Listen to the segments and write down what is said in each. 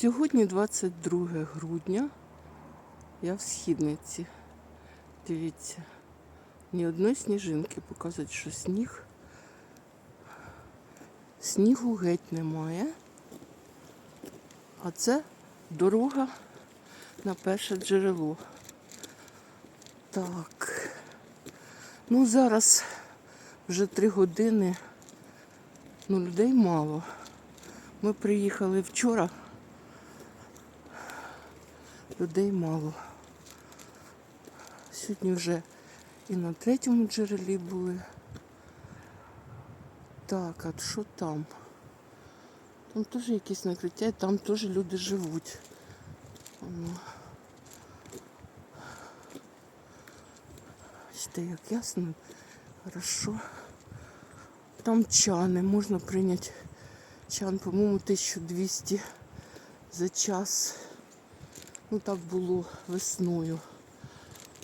Сьогодні 22 грудня. Я в східниці. Дивіться, ні одної сніжинки показують, що сніг. Снігу геть немає. А це дорога на перше джерело. Так. Ну зараз вже три години. Ну, людей мало. Ми приїхали вчора. Людей мало. Сьогодні вже і на третьому джерелі були. Так, а що там? Там теж якісь накриття, і там теж люди живуть. Бачите, як ясно. Хорошо. Там чани, можна прийняти чан, по-моєму, 1200 за час. Ну так було весною.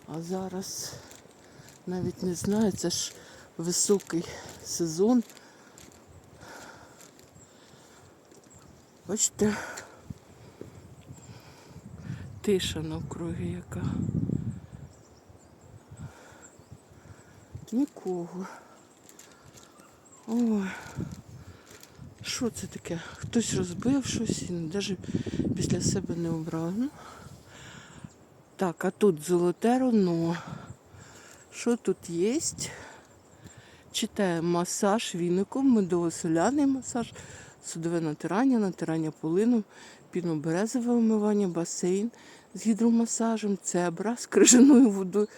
А зараз навіть не знаю, це ж високий сезон. Бачите, тиша навкруги яка. Нікого. Ой. Що це таке? Хтось розбив щось і навіть після себе не обрав. Ну, так, а тут золоте руно. Що тут є? Читаємо масаж віником, медово-соляний масаж, судове натирання, натирання полином, піноберезове вмивання, басейн з гідромасажем, цебра з крижаною водою,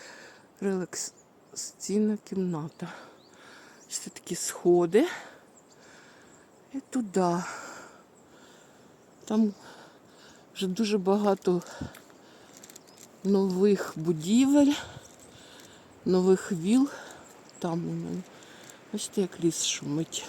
релаксаційна кімната. Це такі сходи. І туди. Там вже дуже багато нових будівель, нових віл. Там у мене. Бачите, як ліс шумить.